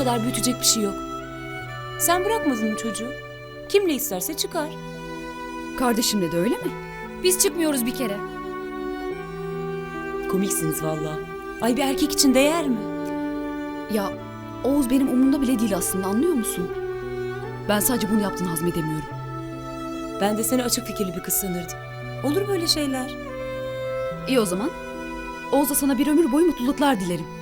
kadar büyütecek bir şey yok. Sen bırakmadın mı çocuğu? Kimle isterse çıkar. Kardeşimle de öyle mi? Biz çıkmıyoruz bir kere. Komiksiniz valla. Ay bir erkek için değer mi? Ya Oğuz benim umurumda bile değil aslında anlıyor musun? Ben sadece bunu yaptığını hazmedemiyorum. Ben de seni açık fikirli bir kız sanırdım. Olur böyle şeyler. İyi o zaman. Oğuz'a sana bir ömür boyu mutluluklar dilerim.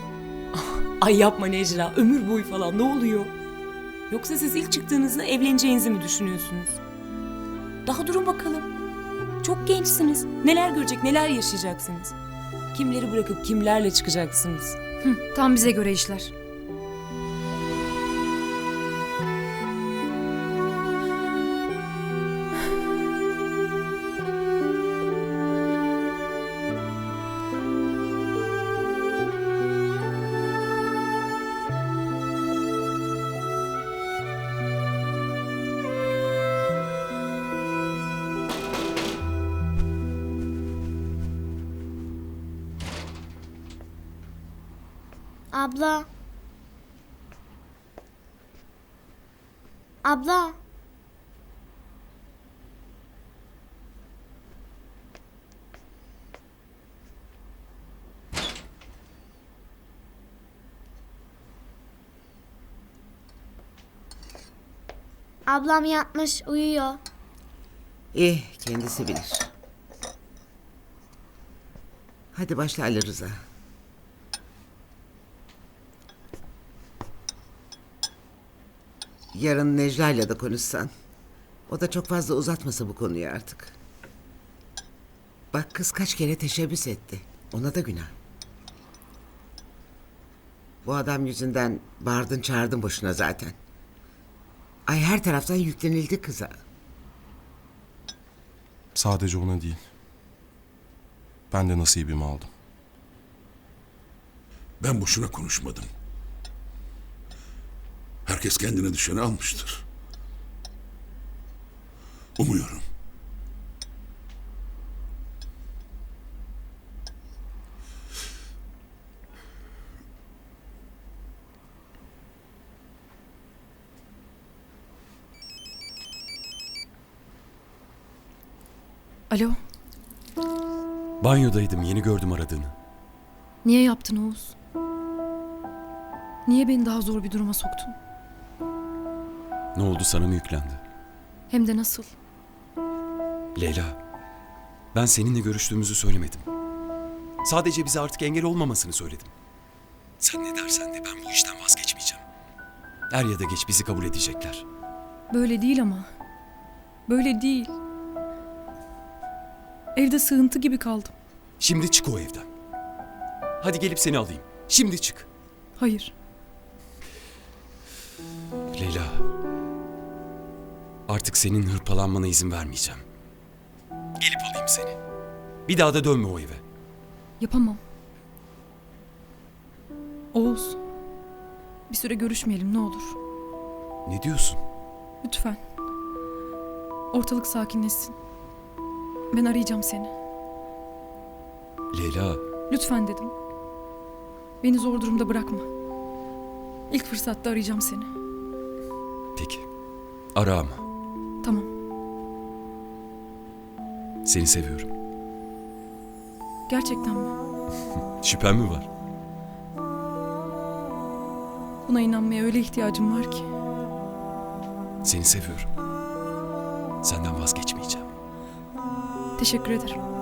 Ay yapma Necla, ömür boyu falan ne oluyor? Yoksa siz ilk çıktığınızda evleneceğinizi mi düşünüyorsunuz? Daha durun bakalım. Çok gençsiniz. Neler görecek, neler yaşayacaksınız? Kimleri bırakıp kimlerle çıkacaksınız? Hı, tam bize göre işler. Abla. Abla. Ablam yatmış, uyuyor. İyi, kendisi bilir. Hadi başla Ali Rıza. Yarın Necla'yla da konuşsan. O da çok fazla uzatmasa bu konuyu artık. Bak kız kaç kere teşebbüs etti. Ona da günah. Bu adam yüzünden bağırdın çağırdın boşuna zaten. Ay her taraftan yüklenildi kıza. Sadece ona değil. Ben de nasibimi aldım. Ben boşuna konuşmadım. Herkes kendine düşeni almıştır. Umuyorum. Alo, Banyodaydım yeni gördüm aradığını. niye yaptın Oğuz? Niye beni daha zor bir duruma soktun? Ne oldu sana mı yüklendi? Hem de nasıl? Leyla, ben seninle görüştüğümüzü söylemedim. Sadece bize artık engel olmamasını söyledim. Sen ne dersen de ben bu işten vazgeçmeyeceğim. Er ya da geç bizi kabul edecekler. Böyle değil ama. Böyle değil. Evde sığıntı gibi kaldım. Şimdi çık o evden. Hadi gelip seni alayım. Şimdi çık. Hayır. Leyla. Artık senin hırpalanmana izin vermeyeceğim. Gelip alayım seni. Bir daha da dönme o eve. Yapamam. Oğuz. Bir süre görüşmeyelim ne olur. Ne diyorsun? Lütfen. Ortalık sakinleşsin. Ben arayacağım seni. Leyla, Lütfen dedim. Beni zor durumda bırakma. İlk fırsatta arayacağım seni. peki. Ara ama. Tamam. Seni seviyorum. Gerçekten mi? Şüphen mi var? Buna inanmaya öyle ihtiyacım var ki. Seni seviyorum. Senden vazgeçmeyeceğim. Teşekkür ederim.